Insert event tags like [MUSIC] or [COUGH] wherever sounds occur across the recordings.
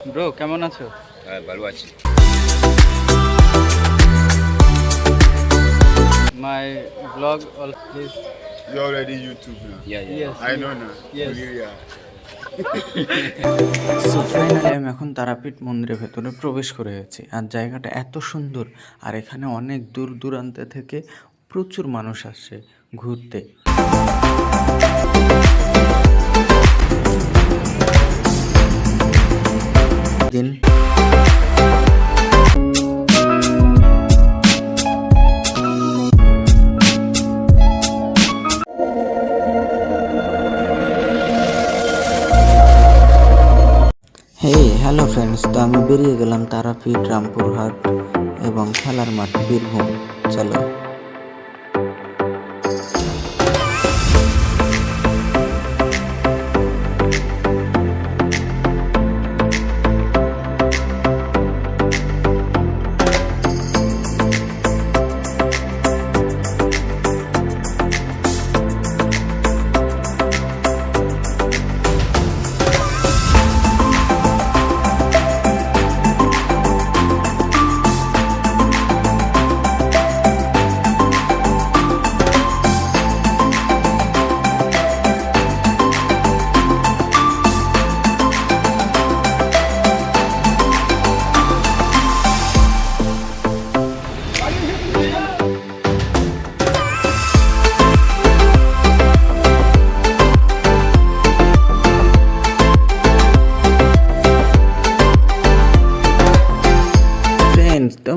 Bro কেমন আছো হ্যাঁ ভালো আছি my blog all please You already YouTube now. Yeah Yes. I know now. Yes. Yeah. So finally আমি এখন তারাপীঠ মন্দিরের ভেতরে প্রবেশ করে গেছি আর জায়গাটা এত সুন্দর আর এখানে অনেক দূর দূরান্ত থেকে প্রচুর মানুষ আসছে ঘুরতে দিন। হে হ্যালো ফ্রেন্ডস তো আমি বেরিয়ে গেলাম তারাপীঠ রামপুরহাট এবং খেলার মাঠ বীরভূম। চলো।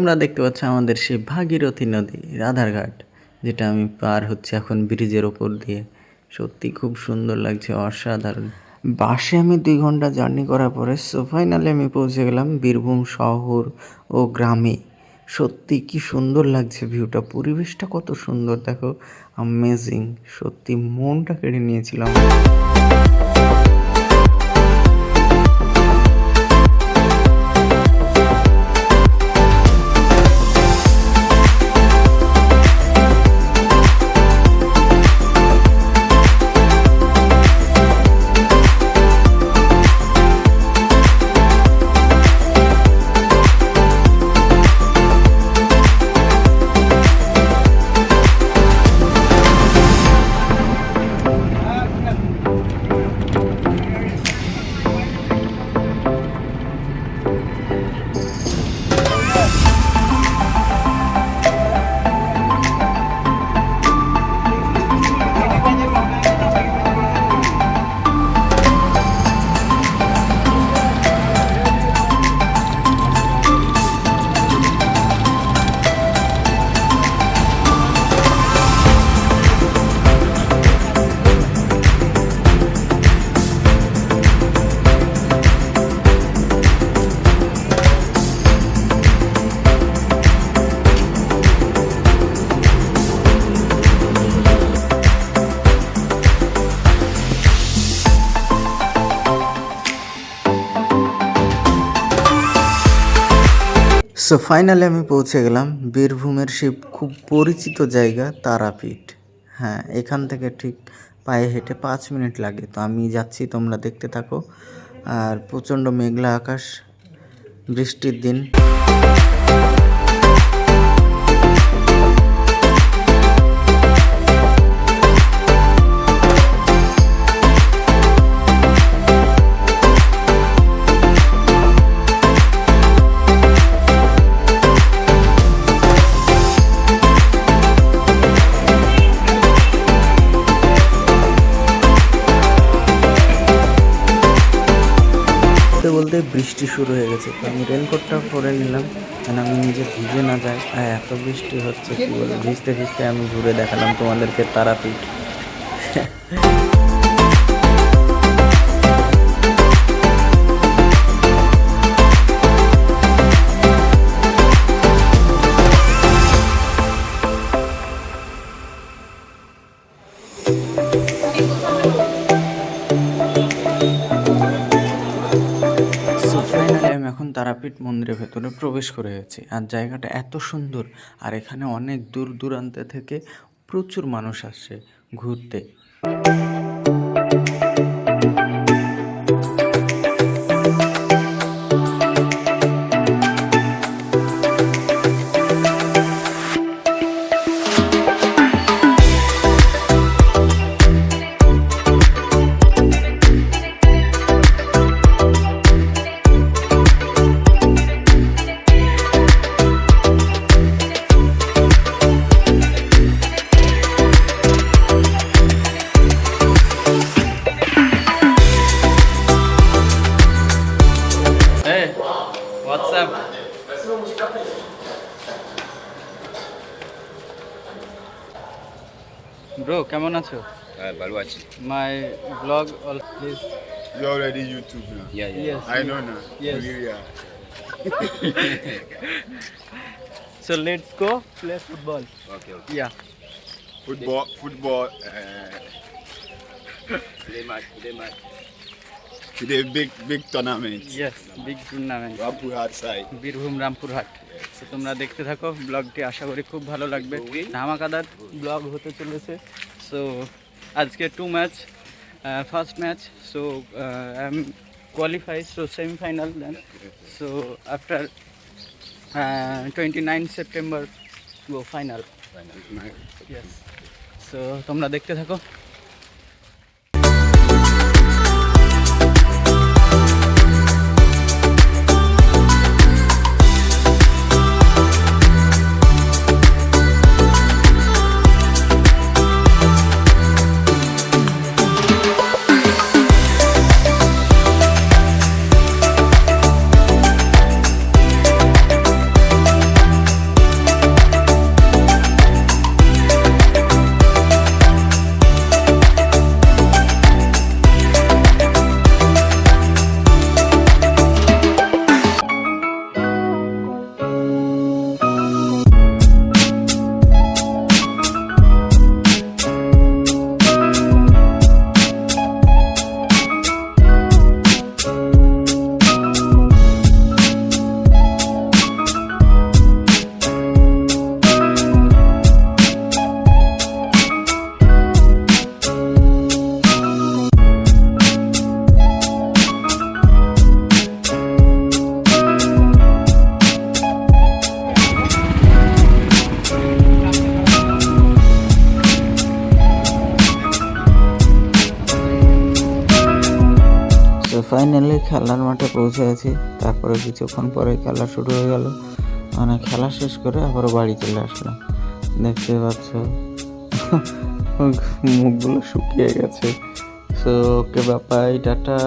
তোমরা দেখতে পাচ্ছ আমাদের সেই ভাগীরথী নদী, রাধারঘাট, যেটা আমি পার হচ্ছে এখন ব্রিজের ওপর দিয়ে। সত্যি খুব সুন্দর লাগছে, অসাধারণ। বাসে আমি দুই ঘণ্টা জার্নি করার পরে সো ফাইনালি আমি পৌঁছে গেলাম বীরভূম শহর ও গ্রামে। সত্যি কি সুন্দর লাগছে ভিউটা, পরিবেশটা কত সুন্দর, দেখো। আমেজিং সত্যি মনটা কেড়ে নিয়েছিলাম সো ফাইনালি আমি পৌঁছে গেলাম বীরভূমের সেই খুব পরিচিত জায়গা তারাপীঠ। হ্যাঁ এখান থেকে ঠিক পায়ে হেঁটে পাঁচ মিনিট লাগে। তো আমি যাচ্ছি, তোমরা দেখতে থাকো। আর প্রচণ্ড মেঘলা আকাশ, বৃষ্টির দিন। বলতে বলতে বৃষ্টি শুরু হয়ে গেছে। তো আমি রেনকোটটা পরে নিলাম। কেন আমি নিজে ভিজে না যাই। আর এত বৃষ্টি হচ্ছে, কী বলব? ভিজতে ভিজতে আমি ঘুরে দেখালাম তোমাদেরকে তারাপীঠ। তারাপীঠ মন্দিরের ভেতরে প্রবেশ করে গেছি। আর জায়গাটা এত সুন্দর, আর এখানে অনেক দূর দূরান্ত থেকে প্রচুর মানুষ আসছে ঘুরতে। হোয়াটসঅ্যাপ ব্রো কেমন আছো হ্যাঁ ভালো আছি my blog all please You already YouTube now. Yeah, yeah. Yes. I know now. Yes. Yeah. [LAUGHS] So let's go play football. Okay, okay. Yeah. Football, football. Uh, Today match, today match. [LAUGHS] today big, big tournament. Yes. Big tournament. Rampurhat side. Birbhum Rampurhat তো তোমরা দেখতে থাকো ব্লগটি আশা করি খুব ভালো লাগবে ধামাকাদার blog হতে চলেছে সো আজকে two match first match so I am qualify so semifinal then so after twenty nine September go final yes so তোমরা দেখতে থাকো ফাইনালি খেলার মাঠে পৌঁছে আছি তারপরে কিছুক্ষণ পরে খেলা শুরু হয়ে গেল। মানে খেলা শেষ করে আবার বাড়ি চলে আসলাম। দেখতে পাচ্ছ, মুখগুলো শুকিয়ে গেছে। So okay Bapai tata.